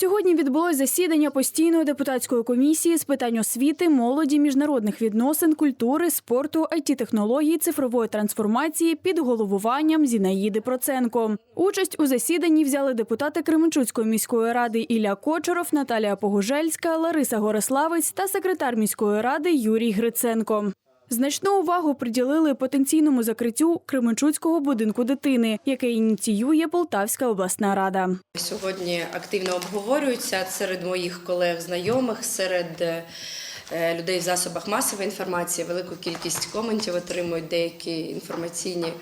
Сьогодні відбулось засідання постійної депутатської комісії з питань освіти, молоді, міжнародних відносин, культури, спорту, it технологій цифрової трансформації під головуванням Зінаїди Проценко. Участь у засіданні взяли депутати Кременчуцької міської ради Ілля Кочоров, Наталія Погужельська, Лариса Гориславець та секретар міської ради Юрій Гриценко. Значну увагу приділили потенційному закриттю Кременчуцького будинку дитини, яке ініціює Полтавська обласна рада. Сьогодні активно обговорюються серед моїх колег, знайомих, серед е, людей в засобах масової інформації. Велику кількість коментів отримують деякі інформаційні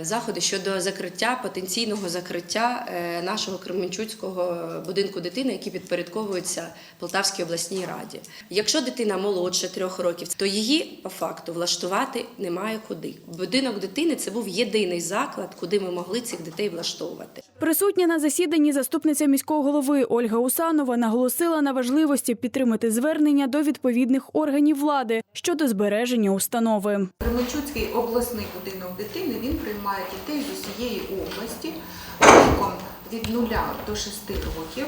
заходи щодо закриття, потенційного закриття е, нашого Кременчуцького будинку дитини, який підпорядковується Полтавській обласній раді. Якщо дитина молодше трьох років, то її по факту влаштувати немає куди. Будинок дитини це був єдиний заклад, куди ми могли цих дітей влаштовувати. Присутня на засіданні заступниця міського голови Ольга Усанова наголосила на важливості підтримати звернення до відповідних органів влади щодо збереження установи. Кременчуцький обласний будинок дитини він приймає дітей з усієї області віком від 0 до 6 років.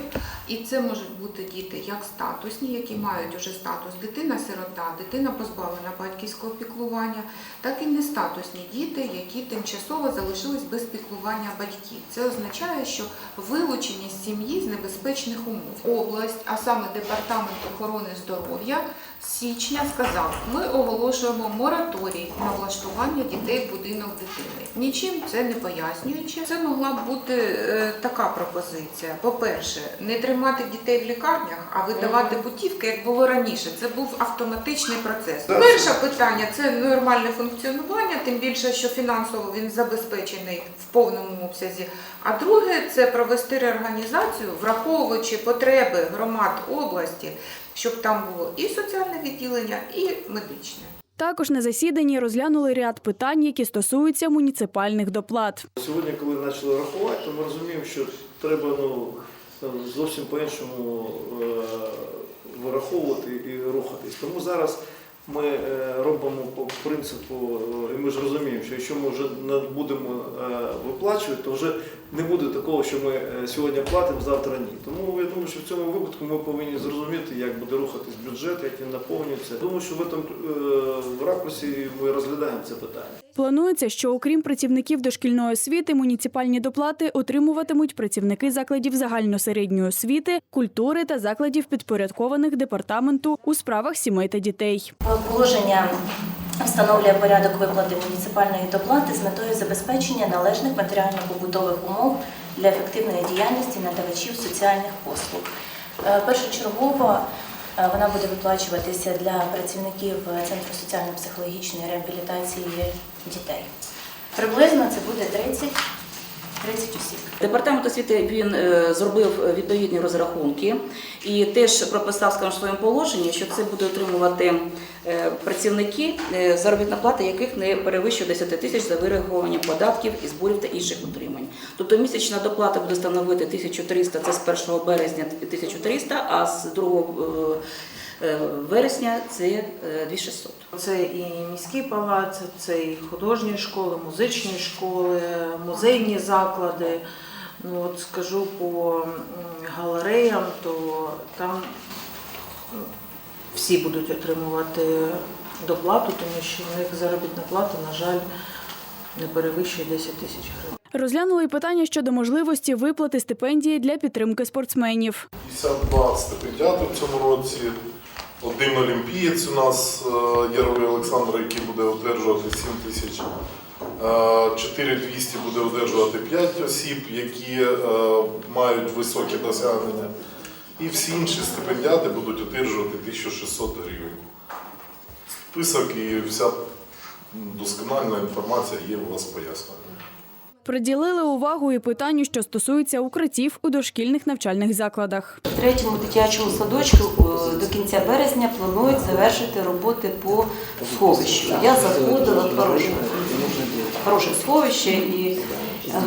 І це можуть бути діти як статусні, які мають уже статус дитина-сирота, дитина позбавлена батьківського піклування, так і нестатусні діти, які тимчасово залишились без піклування батьків. Це означає, що вилучені з сім'ї з небезпечних умов. Область, а саме департамент охорони здоров'я січня сказав, ми оголошуємо мораторій на влаштування дітей в будинок дитини. Нічим це не пояснюючи. Це могла б бути е, така пропозиція. По-перше, не тримати дітей в лікарнях, а видавати путівки, як було раніше. Це був автоматичний процес. Перше питання це нормальне функціонування, тим більше, що фінансово він забезпечений в повному обсязі. А друге це провести реорганізацію, враховуючи потреби громад області, щоб там було і соціальне відділення, і медичне. Також на засіданні розглянули ряд питань, які стосуються муніципальних доплат. Сьогодні, коли почали рахувати, то ми розуміємо, що треба ну, зовсім по-іншому враховувати вираховувати і рухатись. Тому зараз ми е, робимо по принципу, е, і ми ж розуміємо, що якщо ми вже не будемо е, виплачувати, то вже не буде такого, що ми сьогодні платимо, завтра ні. Тому я думаю, що в цьому випадку ми повинні зрозуміти, як буде рухатись бюджет, як він наповнюється. Думаю, що в цьому в ракурсі ми розглядаємо це питання. Планується, що окрім працівників дошкільної освіти, муніципальні доплати отримуватимуть працівники закладів загальносередньої освіти, культури та закладів підпорядкованих департаменту у справах сімей та дітей. Положення встановлює порядок виплати муніципальної доплати з метою забезпечення належних матеріально-побутових умов для ефективної діяльності надавачів соціальних послуг. Е, Першочергово е, вона буде виплачуватися для працівників Центру соціально-психологічної реабілітації дітей. Приблизно це буде 30, 30 осіб. Департамент освіти він е, зробив відповідні розрахунки і теж прописав скажімо, в своєму положенні, що це буде отримувати е, працівники, е, заробітна плата яких не перевищує 10 тисяч за вирахування податків і зборів та інших утримань. Тобто місячна доплата буде становити 1300, це з 1 березня 1300, а з 2 е, вересня це е, 2600. Це і міський палац, це і художні школи, музичні школи, музейні заклади. Ну от скажу по галереям, то там всі будуть отримувати доплату, тому що в них заробітна плата, на жаль, не перевищує 10 тисяч гривень. Розглянули й питання щодо можливості виплати стипендії для підтримки спортсменів. 52 стипендіати в цьому році. Один олімпієць у нас е, Яровий Олександр, який буде одержувати 7 тисяч. Е, 4200 буде одержувати 5 осіб, які е, мають високі досягнення. І всі інші стипендіати будуть одержувати 1600 гривень. Список і вся доскональна інформація є у вас пояснена. Приділили увагу і питанню, що стосується укриттів у дошкільних навчальних закладах. В третьому дитячому садочку е, до кінця березня планують завершити роботи по сховищу. Я заходила в хороше, хороше сховище і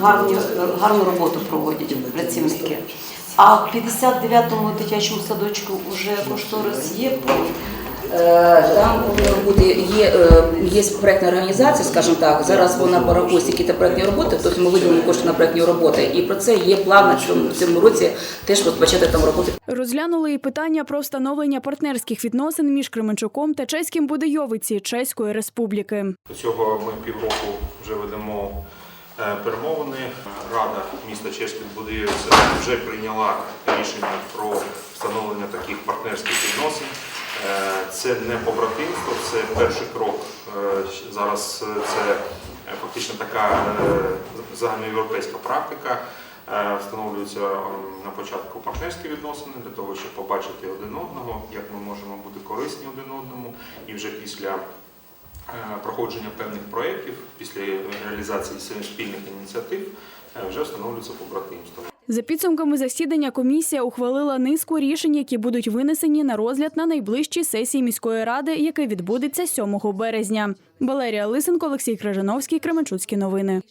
гарні, гарну роботу проводять працівники. А в 59-му дитячому садочку вже кошторис є по Там повинно бути є, е, є проектна організація, скажімо так. Зараз вона порахує які проектні роботи, тобто ми виділимо кошти на проектні роботи, і про це є план на цьому, цьому році теж розпочати там роботи. Розглянули і питання про встановлення партнерських відносин між Кременчуком та чеським Будойовиці Чеської Республіки. До цього ми півроку вже ведемо е, перемовини. Рада міста Чешських Будиївця вже прийняла рішення про встановлення таких партнерських відносин. Е, Це не побратимство, це перший крок. Е, Зараз е, це фактично така загальноєвропейська практика. Встановлюються на початку партнерські відносини для того, щоб побачити один одного, як ми можемо бути корисні один одному, і вже після проходження певних проєктів, після реалізації спільних ініціатив, вже встановлюється побратимство. За підсумками засідання комісія ухвалила низку рішень, які будуть винесені на розгляд на найближчій сесії міської ради, яка відбудеться 7 березня. Валерія Лисенко, Олексій Крижановський, Кременчуцькі новини.